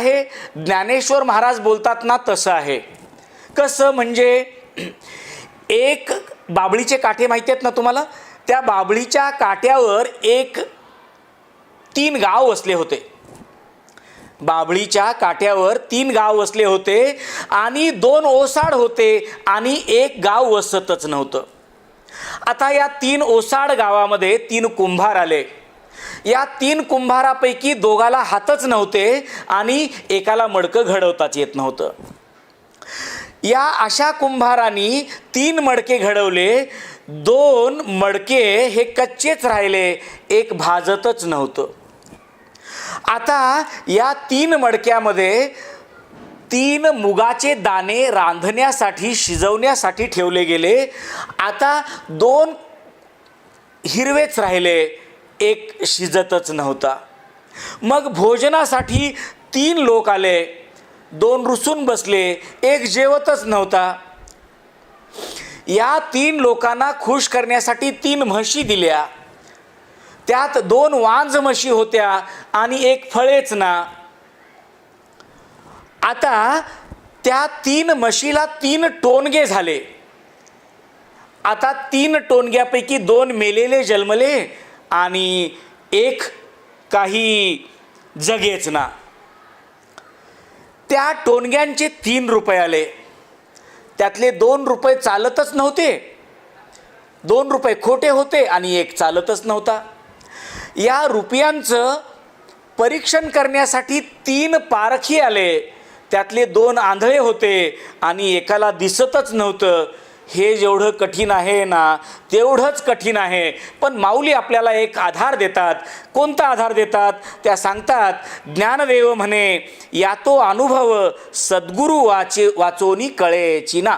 हे ज्ञानेश्वर महाराज बोलतात ना तसं आहे. कसं म्हणजे एक बाबळीचे काठे माहिती आहेत ना तुम्हाला? त्या बाबळीच्या काट्यावर एक तीन गाव वसले होते. बाबळीच्या काट्यावर तीन गाव वसले होते आणि दोन ओसाड होते आणि एक गाव वसतच नव्हतं. आता या तीन ओसाड गावामध्ये तीन कुंभार आले. या तीन कुंभारापैकी दोघाला हातच नव्हते आणि एकाला मडकं घडवताच येत नव्हतं. या अशा कुंभारांनी तीन मडके घडवले दोन मडके हे कच्चेच राहिले एक भाजतच नव्हतं. आता या तीन मडक्यामध्ये तीन मुगाचे दाणे रांधण्यासाठी शिजवण्यासाठी ठेवले गेले. आता दोन हिरवेच राहिले. एक शिजतच नव्हता. मग भोजनासाठी तीन लोक आले. दोन रुसून बसले. एक जेवतच नव्हता. या तीन लोकांना खुश करण्यासाठी तीन म्हशी दिल्या. त्यात दोन वांज म्हशी होत्या आणि एक फळेच ना. आता त्या तीन म्हशीला तीन टोनगे झाले. आता तीन टोनग्यापैकी दोन मेलेले जन्मले आणि एक काही जगेच ना. त्या टोनग्यांचे तीन रुपये आले. त्यातले दोन रुपये चालतच नव्हते. दोन रुपये खोटे होते आणि एक चालतच नव्हता. या रुपयांचं परीक्षण करण्यासाठी तीन पारखी आले. त्यातले दोन आंधळे होते आणि एकाला दिसतच नव्हतं. हे जेवढं कठीण आहे ना तेवढंच कठीण आहे. पण माऊली आपल्याला एक आधार देतात. कोणता आधार देतात? त्या सांगतात ज्ञानदेव म्हणे या तो अनुभव सद्गुरू वाचे वाचोनी कळेची ना.